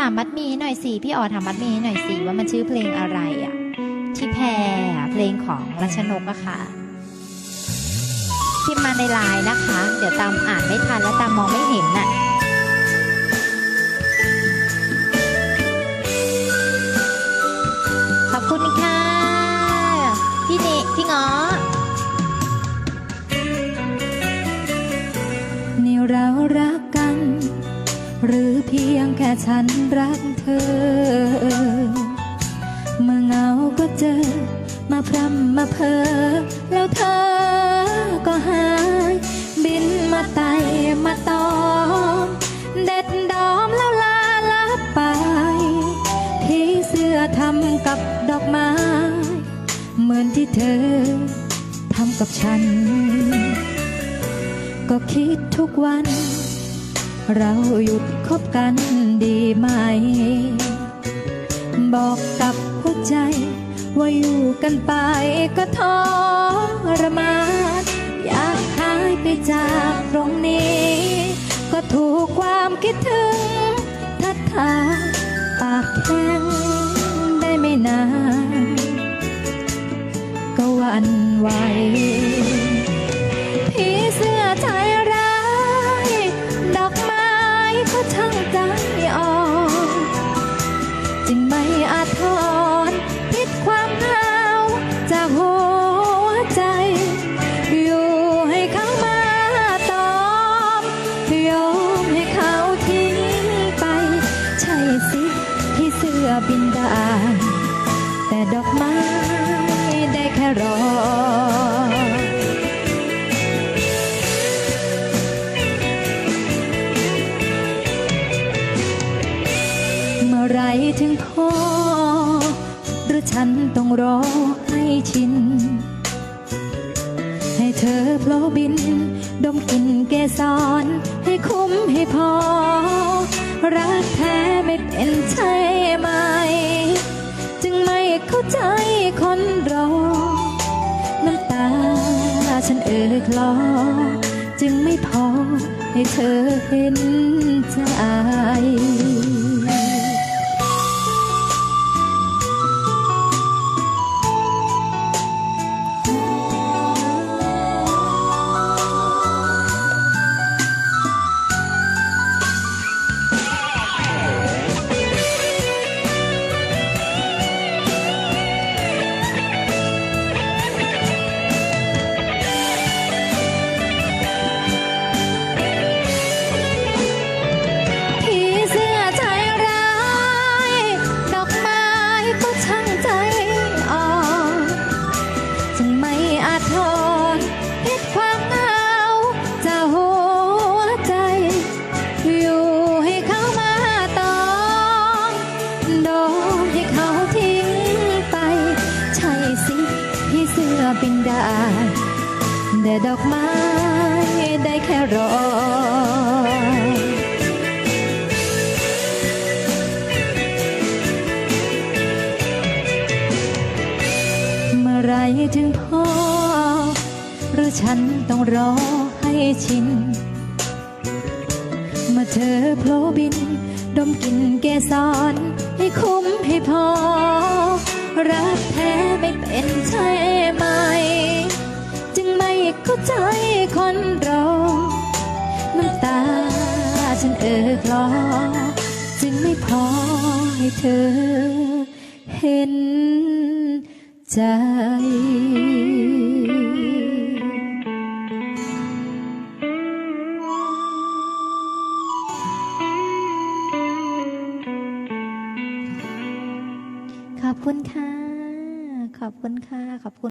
ถามมัดมีให้หน่อยสิพี่อ๋อถามมัดมีให้หน่อยสิว่ามันชื่อเพลงอะไรอะ ที่แพรเพลงของรัชนกอะค่ะพิมพ์มาในไลน์นะคะ เดี๋ยวตามอ่านไม่ทันและตามมองไม่เห็นน่ะขอบคุณค่ะ พี่เนพี่ง้อนี่เรารัก หรือเพียงแค่ฉันรักเธอ เมื่อเหงาก็เจอ มาพรำมาเพอ แล้วเธอก็หาย บินมาไต่มาตอม เด็ดดอมแล้วลาลับไป ที่เสื้อทำกับดอกไม้ เหมือนที่เธอทำกับฉัน ก็คิดทุกวัน เราหยุดคบกันดีไหม บอกกับหัวใจ ว่าอยู่กันไปก็ทรมานอยากหายไปจากตรงนี้ ก็ถูกความคิดถึงทัดทาปากแข็งได้ไม่นาน ก็วันไหว เสื้อบินได้แต่ดอกไม้ได้แค่รอเมื่อไรถึงพอหรือฉันต้องรอให้ชิน ให้เธอโผลบิน ดมกลิ่นเกสรให้คุ้มให้พอ รักแท้ไม่เป็นใช่ไหม จึงไม่เข้าใจคนรอ น้ำตาฉันเอ่ยคลอ จึงไม่พอให้เธอเห็นใจ เสื้อบินได้ แต่ดอกไม้ได้แค่รอเมื่อไรถึงพอหรือฉันต้องรอให้ชิน เมื่อเธอโผล่บิน ดมกลินเกสรให้คุ้มให้พอ รักแท้ไม่เป็นใช่ไหม ตา ฉันเอ่อคลอจึงไม่พอให้เธอ เห็นใจขอบคุณค่ะ ขอบคุณค่ะ ขอบคุณ